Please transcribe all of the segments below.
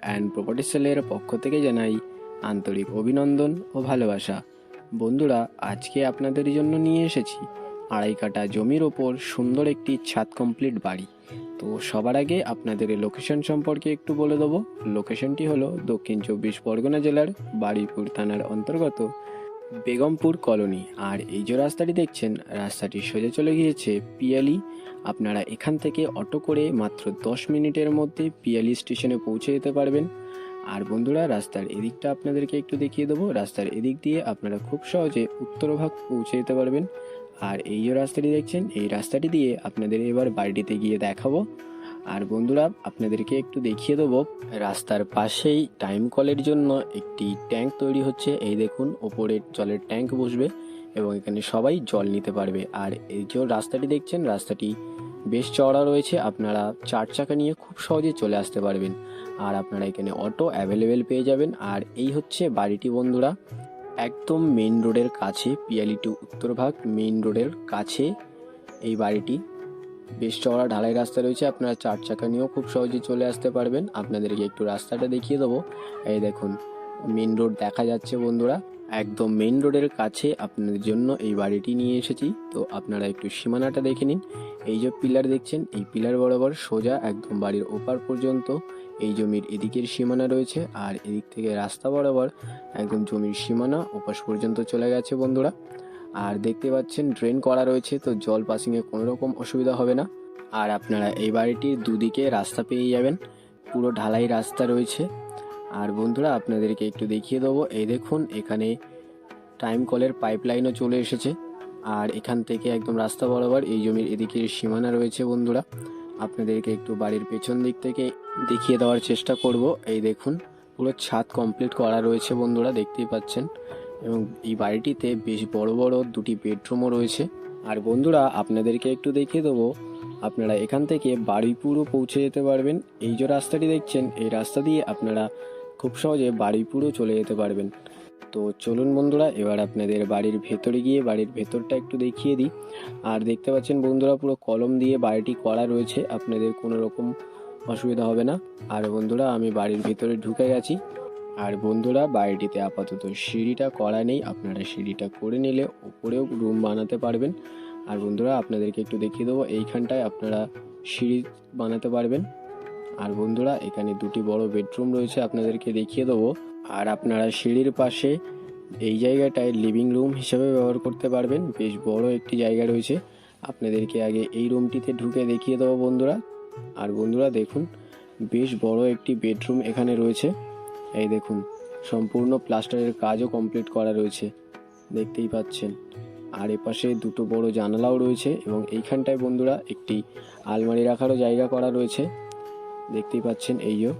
And property সেলের পক্ষ থেকে জানাই আন্তরিক অভিনন্দন ও ভালোবাসা। বন্ধুরা, আজকে আপনাদের জন্য নিয়ে এসেছি আড়াই কাটা জমির ওপর সুন্দর একটি ছাদ কমপ্লিট বাড়ি। তো সবার আগে আপনাদের এই লোকেশন সম্পর্কে একটু বলে দেবো। লোকেশনটি হলো দক্ষিণ চব্বিশ পরগনা জেলার বাড়িপুর থানার অন্তর্গত বেগমপুর কলোনি। আর এই যে রাস্তাটি দেখছেন, রাস্তাটি সোজা চলে গিয়েছে পিয়ালি। আপনারা এখান থেকে অটো করে মাত্র দশ মিনিটের মধ্যে পিয়ালি স্টেশনে পৌঁছে যেতে পারবেন। আর বন্ধুরা, রাস্তার এদিকটা আপনাদেরকে একটু দেখিয়ে দেবো। রাস্তার এদিক দিয়ে আপনারা খুব সহজে উত্তরভাগ পৌঁছে যেতে পারবেন। আর এই যে রাস্তাটি দেখছেন, এই রাস্তাটি দিয়ে আপনাদের এবার বাড়িটিতে গিয়ে দেখাবো। আর বন্ধুরা, আপনাদেরকে একটু দেখিয়ে দেবো, রাস্তার পাশেই টাইম কলের জন্য একটি ট্যাঙ্ক তৈরি হচ্ছে। এই দেখুন, ওপরে জলের ট্যাঙ্ক বসবে এবং এখানে সবাই জল নিতে পারবে। আর এই যে রাস্তাটি দেখছেন, রাস্তাটি বেশ চওড়া রয়েছে। আপনারা চার চাকা নিয়ে খুব সহজে চলে আসতে পারবেন। আর আপনারা এখানে অটো অ্যাভেলেবেল পেয়ে যাবেন। আর এই হচ্ছে বাড়িটি বন্ধুরা, একদম মেইন রোডের কাছে, পিয়ালি টু উত্তরভাগ মেইন রোডের কাছে এই বাড়িটি। বেশ চওড়া ঢালাই রাস্তা রয়েছে, আপনারা চার চাকা নিয়েও খুব সহজে চলে আসতে পারবেন। আপনাদেরকে একটু রাস্তাটা দেখিয়ে দেবো। এই দেখুন মেন রোড দেখা যাচ্ছে বন্ধুরা। একদম মেন রোডের কাছে আপনাদের জন্য এই বাড়িটি নিয়ে এসেছি। তো আপনারা একটু সীমানাটা দেখে নিন। এই যে পিলার দেখছেন, এই পিলার বরাবর সোজা একদম বাড়ির ওপার পর্যন্ত এই জমির এদিকের সীমানা রয়েছে। আর এদিক থেকে রাস্তা বরাবর একদম জমির সীমানা ওপাশ পর্যন্ত চলে গেছে বন্ধুরা। আর দেখতে পাচ্ছেন ড্রেন করা রয়েছে, তো জল পাসিংয়ে কোনো রকম অসুবিধা হবে না। আর আপনারা এই বাড়িটির দুদিকে রাস্তা পেয়ে যাবেন, পুরো ঢালাই রাস্তা রয়েছে। আর বন্ধুরা, আপনাদেরকে একটু দেখিয়ে দেবো, এই দেখুন, এখানে টাইম কলের পাইপলাইনও চলে এসেছে। আর এখান থেকে একদম রাস্তা বরাবর এই জমির এদিকে সীমানা রয়েছে বন্ধুরা। আপনাদেরকে একটু বাড়ির পেছন দিক থেকে দেখিয়ে দেওয়ার চেষ্টা করব। এই দেখুন, পুরো ছাদ কমপ্লিট করা রয়েছে বন্ধুরা, দেখতেই পাচ্ছেন। এবং এই বাড়িটিতে বেশ বড় বড় দুটি বেডরুমও রয়েছে। আর বন্ধুরা, আপনাদেরকে একটু দেখিয়ে দেবো, আপনারা এখান থেকে বারুইপুরও পৌঁছে যেতে পারবেন। এই যে রাস্তাটি দেখছেন, এই রাস্তা দিয়ে আপনারা খুব সহজে বারুইপুরও চলে যেতে পারবেন। তো চলুন বন্ধুরা, এবার আপনাদের বাড়ির ভেতরে গিয়ে বাড়ির ভেতরটা একটু দেখিয়ে দিই। আর দেখতে পাচ্ছেন বন্ধুরা, পুরো কলম দিয়ে বাড়িটি করা রয়েছে। আপনাদের কোনো রকম অসুবিধা হবে না। আর বন্ধুরা, আমি বাড়ির ভেতরে ঢুকে গেছি। আর বন্ধুরা, বাড়িটিতে আপাতত সিঁড়িটা করা নেই। আপনারা সিঁড়িটা করে নিলে ওপরেও রুম বানাতে পারবেন। আর বন্ধুরা, আপনাদেরকে একটু দেখিয়ে দেবো, এইখানটায় আপনারা সিঁড়ি বানাতে পারবেন। আর বন্ধুরা, এখানে দুটি বড় বেডরুম রয়েছে, আপনাদেরকে দেখিয়ে দেবো। আর আপনারা সিঁড়ির পাশে এই জায়গাটায় লিভিং রুম হিসেবে ব্যবহার করতে পারবেন। বেশ বড় একটি জায়গা রয়েছে। আপনাদেরকে আগে এই রুমটিতে ঢুকে দেখিয়ে দেবো বন্ধুরা। আর বন্ধুরা, দেখুন, বেশ বড় একটি বেডরুম এখানে রয়েছে। এই দেখুন, সম্পূর্ণ প্লাস্টারের কাজও কমপ্লিট করা রয়েছে, দেখতেই পাচ্ছেন। আর এপাশে দুটো বড় জানালাও রয়েছে এবং এইখানটায় বন্ধুরা একটি আলমারি রাখারও জায়গা করা রয়েছে, দেখতেই পাচ্ছেন এইও।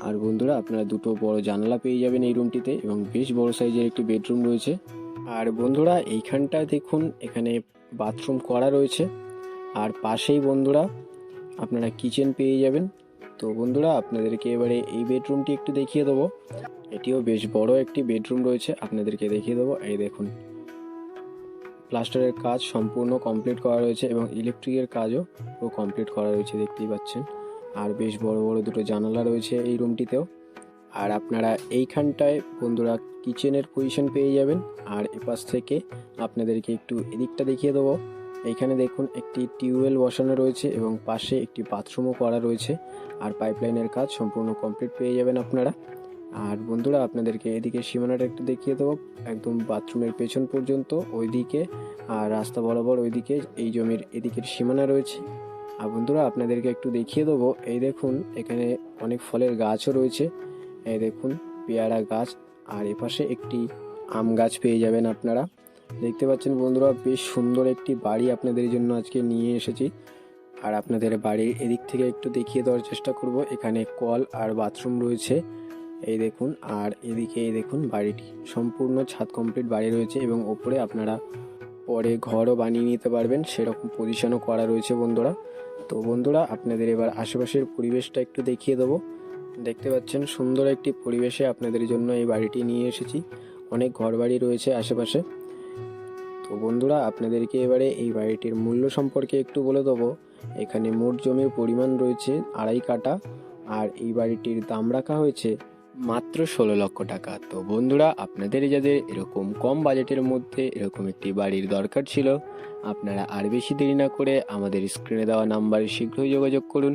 আর বন্ধুরা, আপনারা দুটো বড় জানালা পেয়ে যাবেন এই রুমটিতে এবং বেশ বড় সাইজের একটি বেডরুম রয়েছে। আর বন্ধুরা, এইখানটায় দেখুন, এখানে বাথরুম করা রয়েছে। আর পাশেই বন্ধুরা, আপনারা কিচেন পেয়ে যাবেন। তো বন্ধুরা, আপনাদেরকে এবারে এই বেডরুমটি একটু দেখিয়ে দেবো। এটিও বেশ বড় একটি বেডরুম রয়েছে, আপনাদেরকে দেখিয়ে দেবো। এই দেখুন, প্লাস্টারের কাজ সম্পূর্ণ কমপ্লিট করা রয়েছে এবং ইলেকট্রিকের কাজও পুরো কমপ্লিট করা রয়েছে, দেখতেই পাচ্ছেন। আর বেশ বড় বড় দুটো জানালা রয়েছে এই রুমটিতেও। আর আপনারা এইখানটায় বন্ধুরা কিচেনের পজিশন পেয়ে যাবেন। আর এপাশ থেকে আপনাদেরকে একটু এদিকটা দেখিয়ে দেবো। এইখানে দেখুন একটি টিউবওয়েল বসানো রয়েছে এবং পাশে একটি বাথরুমও করা রয়েছে। আর পাইপলাইনের কাজ সম্পূর্ণ কমপ্লিট পেয়ে যাবেন আপনারা। আর বন্ধুরা, আপনাদেরকে এদিকে সীমানাটা একটু দেখিয়ে দেবো। একদম বাথরুমের পেছন পর্যন্ত, ওইদিকে আর রাস্তা বরাবর ওইদিকে এই জমির এদিকের সীমানা রয়েছে। আর বন্ধুরা, আপনাদেরকে একটু দেখিয়ে দেবো। এই দেখুন, এখানে অনেক ফলের গাছও রয়েছে। এই দেখুন, পেয়ারা গাছ। আর এপাশে একটি আম গাছ পেয়ে যাবেন আপনারা। দেখতে পাচ্ছেন বন্ধুরা, বেশ সুন্দর একটি বাড়ি আপনাদের জন্য আজকে নিয়ে এসেছি। আর আপনাদের বাড়ির এদিক থেকে একটু দেখিয়ে দেওয়ার চেষ্টা করব। এখানে কল আর বাথরুম রয়েছে। এই দেখুন, আর এদিকে এই দেখুন, বাড়িটি সম্পূর্ণ ছাদ কমপ্লিট বাড়ি রয়েছে এবং ওপরে আপনারা পরে ঘরও বানিয়ে নিতে পারবেন। সেরকম পজিশনও করা রয়েছে বন্ধুরা। তো বন্ধুরা, আপনাদের এবার আশেপাশের পরিবেশটা একটু দেখিয়ে দেবো। দেখতে পাচ্ছেন, সুন্দর একটি পরিবেশে আপনাদের জন্য এই বাড়িটি নিয়ে এসেছি। অনেক ঘরবাড়ি রয়েছে আশেপাশে। বন্ধুরা, আপনাদেরকে এবারে এই বাড়িটির মূল্য সম্পর্কে একটু বলে দেবো। এখানে মোট জমির পরিমাণ রয়েছে আড়াই কাটা আর এই বাড়িটির দাম রাখা হয়েছে মাত্র ষোলো লক্ষ টাকা। তো বন্ধুরা, আপনাদের যাদের এরকম কম বাজেটের মধ্যে এরকম একটি বাড়ির দরকার ছিল, আপনারা আর বেশি দেরি না করে আমাদের স্ক্রিনে দেওয়া নাম্বারে শীঘ্রই যোগাযোগ করুন।